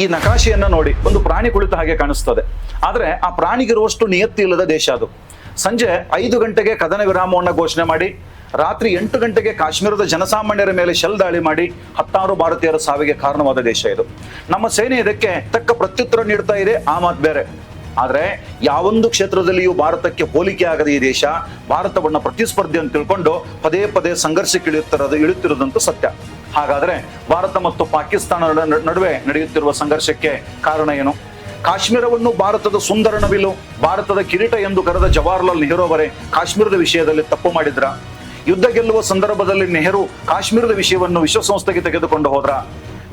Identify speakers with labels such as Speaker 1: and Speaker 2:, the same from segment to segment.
Speaker 1: ಈ ನಕಾಶೆಯನ್ನ ನೋಡಿ ಒಂದು ಪ್ರಾಣಿ ಕುಳಿತ ಹಾಗೆ ಕಾಣಿಸ್ತದೆ. ಆದ್ರೆ ಆ ಪ್ರಾಣಿಗಿರುವಷ್ಟು ನಿಯತ್ತಿ ಇಲ್ಲದ ದೇಶ ಅದು. ಸಂಜೆ ಐದು ಗಂಟೆಗೆ ಕದನ ವಿರಾಮವನ್ನ ಘೋಷಣೆ ಮಾಡಿ, ರಾತ್ರಿ ಎಂಟು ಗಂಟೆಗೆ ಕಾಶ್ಮೀರದ ಜನಸಾಮಾನ್ಯರ ಮೇಲೆ ಶೆಲ್ ದಾಳಿ ಮಾಡಿ ಹತ್ತಾರು ಭಾರತೀಯರ ಸಾವಿಗೆ ಕಾರಣವಾದ ದೇಶ ಇದು. ನಮ್ಮ ಸೇನೆ ಇದಕ್ಕೆ ತಕ್ಕ ಪ್ರತ್ಯುತ್ತರ ನೀಡ್ತಾ ಇದೆ, ಆ ಮಾತು ಬೇರೆ. ಆದ್ರೆ ಯಾವೊಂದು ಕ್ಷೇತ್ರದಲ್ಲಿಯೂ ಭಾರತಕ್ಕೆ ಹೋಲಿಕೆ ಆಗದ ಈ ದೇಶ, ಭಾರತವನ್ನ ಪ್ರತಿಸ್ಪರ್ಧಿ ಅಂತ ತಿಳ್ಕೊಂಡು ಪದೇ ಪದೇ ಸಂಘರ್ಷಕ್ಕೆ ಇಳಿಯುತ್ತಿರೋದು ಸತ್ಯ. ಹಾಗಾದ್ರೆ ಭಾರತ ಮತ್ತು ಪಾಕಿಸ್ತಾನ ನಡುವೆ ನಡೆಯುತ್ತಿರುವ ಸಂಘರ್ಷಕ್ಕೆ ಕಾರಣ ಏನು? ಕಾಶ್ಮೀರವನ್ನು ಭಾರತದ ಸುಂದರ ನವಿಲು, ಭಾರತದ ಕಿರೀಟ ಎಂದು ಕರೆದ ಜವಾಹರ್ಲಾಲ್ ನೆಹರು ಅವರೇ ಕಾಶ್ಮೀರದ ವಿಷಯದಲ್ಲಿ ತಪ್ಪು ಮಾಡಿದ್ರ? ಯುದ್ಧ ಗೆಲ್ಲುವ ಸಂದರ್ಭದಲ್ಲಿ ನೆಹರು ಕಾಶ್ಮೀರದ ವಿಷಯವನ್ನು ವಿಶ್ವಸಂಸ್ಥೆಗೆ ತೆಗೆದುಕೊಂಡು ಹೋದ್ರ?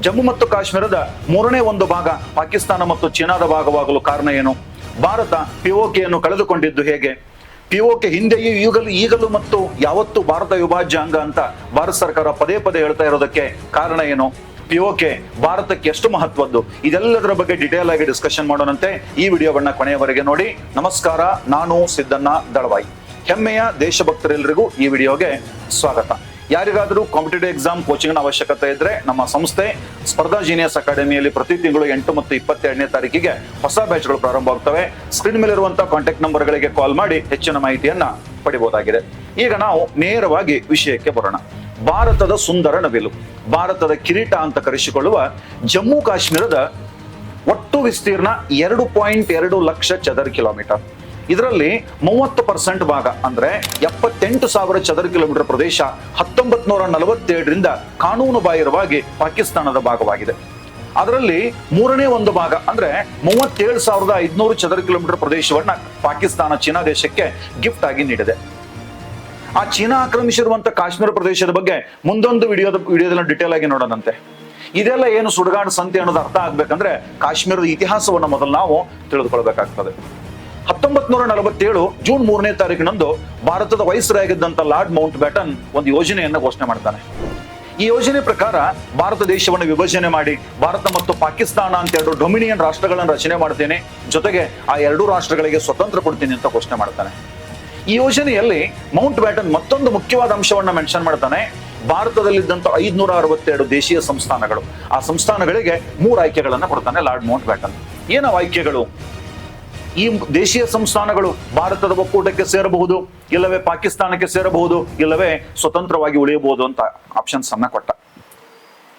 Speaker 1: ಜಮ್ಮು ಮತ್ತು ಕಾಶ್ಮೀರದ ಮೂರನೇ ಒಂದು ಭಾಗ ಪಾಕಿಸ್ತಾನ ಮತ್ತು ಚೀನಾದ ಭಾಗವಾಗಲು ಕಾರಣ ಏನು? ಭಾರತ ಪಿಒಕೆಯನ್ನು ಕಳೆದುಕೊಂಡಿದ್ದು ಹೇಗೆ? ಪಿಒಕೆ ಹಿಂದೆಯೂ ಈಗಲೂ ಈಗಲೂ ಮತ್ತು ಯಾವತ್ತೂ ಭಾರತ ವಿಭಾಜ್ಯ ಅಂಗ ಅಂತ ಭಾರತ ಸರ್ಕಾರ ಪದೇ ಪದೇ ಹೇಳ್ತಾ ಇರೋದಕ್ಕೆ ಕಾರಣ ಏನು? ಪಿಒಕೆ ಭಾರತಕ್ಕೆ ಎಷ್ಟು ಮಹತ್ವದ್ದು? ಇದೆಲ್ಲದರ ಬಗ್ಗೆ ಡಿಟೇಲ್ ಆಗಿ ಡಿಸ್ಕಷನ್ ಮಾಡೋಣಂತೆ ಈ ವಿಡಿಯೋವನ್ನ ಕೊನೆಯವರೆಗೆ ನೋಡಿ. ನಮಸ್ಕಾರ, ನಾನು ಸಿದ್ದಣ್ಣ ದಳವಾಯಿ. ಹೆಮ್ಮೆಯ ದೇಶಭಕ್ತರೆಲ್ಲರಿಗೂ ಈ ವಿಡಿಯೋಗೆ ಸ್ವಾಗತ. ಯಾರಿಗಾದರೂ ಕಾಂಪಿಟೇಟಿವ್ ಎಕ್ಸಾಮ್ ಕೋಚಿಂಗ್ನ ಅವಶ್ಯಕತೆ ಇದ್ರೆ ನಮ್ಮ ಸಂಸ್ಥೆ ಸ್ಪರ್ಧಾ ಜೀನಿಯಸ್ ಅಕಾಡೆಮಿಯಲ್ಲಿ ಪ್ರತಿ ತಿಂಗಳು ಎಂಟು ಮತ್ತು ಇಪ್ಪತ್ತೆರಡನೇ ತಾರೀಕಿಗೆ ಹೊಸ ಬ್ಯಾಚ್ಗಳು ಪ್ರಾರಂಭವಾಗ್ತವೆ ಸ್ಕ್ರೀನ್ ಮೇಲೆ ಇರುವಂತಹ ಕಾಂಟ್ಯಾಕ್ಟ್ ನಂಬರ್ಗಳಿಗೆ ಕಾಲ್ ಮಾಡಿ ಹೆಚ್ಚಿನ ಮಾಹಿತಿಯನ್ನ ಪಡಿಬಹುದಾಗಿದೆ ಈಗ ನಾವು ನೇರವಾಗಿ ವಿಷಯಕ್ಕೆ ಬರೋಣ. ಭಾರತದ ಸುಂದರ ನವಿಲು, ಭಾರತದ ಕಿರೀಟ ಅಂತ ಕರೆಸಿಕೊಳ್ಳುವ ಜಮ್ಮು ಕಾಶ್ಮೀರದ ಒಟ್ಟು ವಿಸ್ತೀರ್ಣ ಎರಡು ಪಾಯಿಂಟ್ ಎರಡು ಲಕ್ಷ ಚದರ ಕಿಲೋಮೀಟರ್. ಇದರಲ್ಲಿ ಮೂವತ್ತು ಪರ್ಸೆಂಟ್ ಭಾಗ ಅಂದ್ರೆ ಎಪ್ಪತ್ತೆಂಟು ಸಾವಿರ ಚದರ ಕಿಲೋಮೀಟರ್ ಪ್ರದೇಶ ಹತ್ತೊಂಬತ್ ನೂರ ನಲವತ್ತೇಳರಿಂದ ಕಾನೂನು ಬಾಹಿರವಾಗಿ ಪಾಕಿಸ್ತಾನದ ಭಾಗವಾಗಿದೆ. ಅದರಲ್ಲಿ ಮೂರನೇ ಒಂದು ಭಾಗ ಅಂದ್ರೆ ಮೂವತ್ತೇಳು ಸಾವಿರದ ಐದುನೂರು ಚದರ ಕಿಲೋಮೀಟರ್ ಪ್ರದೇಶವನ್ನ ಪಾಕಿಸ್ತಾನ ಚೀನಾ ದೇಶಕ್ಕೆ ಗಿಫ್ಟ್ ಆಗಿ ನೀಡಿದೆ. ಆ ಚೀನಾ ಆಕ್ರಮಿಸಿರುವಂತ ಕಾಶ್ಮೀರ ಪ್ರದೇಶದ ಬಗ್ಗೆ ಮುಂದೊಂದು ವಿಡಿಯೋದ ವಿಡಿಯೋದಲ್ಲಿ ಡಿಟೇಲ್ ಆಗಿ ನೋಡೋಣಂತೆ. ಇದೆಲ್ಲ ಏನು ಸುಡುಗಾಡು ಸಂತೆ ಅನ್ನೋದು ಅರ್ಥ ಆಗ್ಬೇಕಂದ್ರೆ ಕಾಶ್ಮೀರದ ಇತಿಹಾಸವನ್ನು ಮೊದಲು ನಾವು ತಿಳಿದುಕೊಳ್ಬೇಕಾಗ್ತದೆ. ಹತ್ತೊಂಬತ್ ನೂರ ನಲವತ್ತೇಳು ಜೂನ್ ಮೂರನೇ ತಾರೀಕಿನಂದು ಭಾರತದ ವಯಸ್ಸರಾಗಿದ್ದಂತ ಲಾರ್ಡ್ ಮೌಂಟ್ ಬ್ಯಾಟನ್ ಒಂದು ಯೋಜನೆಯನ್ನ ಘೋಷಣೆ ಮಾಡ್ತಾನೆ ಈ ಯೋಜನೆ ಪ್ರಕಾರ ಭಾರತ ದೇಶವನ್ನು ವಿಭಜನೆ ಮಾಡಿ ಭಾರತ ಮತ್ತು ಪಾಕಿಸ್ತಾನ ಅಂತ ಎರಡು ಡೊಮಿನಿಯನ್ ರಾಷ್ಟ್ರಗಳನ್ನು ರಚನೆ ಮಾಡ್ತೇನೆ. ಜೊತೆಗೆ ಆ ಎರಡೂ ರಾಷ್ಟ್ರಗಳಿಗೆ ಸ್ವತಂತ್ರ ಕೊಡ್ತೀನಿ ಅಂತ ಘೋಷಣೆ ಮಾಡ್ತಾನೆ ಈ ಯೋಜನೆಯಲ್ಲಿ ಮೌಂಟ್ ಬ್ಯಾಟನ್ ಮತ್ತೊಂದು ಮುಖ್ಯವಾದ ಅಂಶವನ್ನ ಮೆನ್ಷನ್ ಮಾಡ್ತಾನೆ. ಭಾರತದಲ್ಲಿದ್ದಂಥ ಐದ್ನೂರ ಅರವತ್ತೆರಡು ದೇಶೀಯ ಸಂಸ್ಥಾನಗಳು. ಆ ಸಂಸ್ಥಾನಗಳಿಗೆ ಮೂರು ಆಯ್ಕೆಗಳನ್ನ ಕೊಡ್ತಾನೆ ಲಾರ್ಡ್ ಮೌಂಟ್ ಬ್ಯಾಟನ್. ಏನವ ಆಯ್ಕೆಗಳು? ಈ ದೇಶೀಯ ಸಂಸ್ಥಾನಗಳು ಭಾರತದ ಒಕ್ಕೂಟಕ್ಕೆ ಸೇರಬಹುದು, ಇಲ್ಲವೇ ಪಾಕಿಸ್ತಾನಕ್ಕೆ ಸೇರಬಹುದು, ಇಲ್ಲವೇ ಸ್ವತಂತ್ರವಾಗಿ ಉಳಿಯಬಹುದು ಅಂತ ಆಪ್ಷನ್ಸ್ ಅನ್ನ ಕೊಟ್ಟ.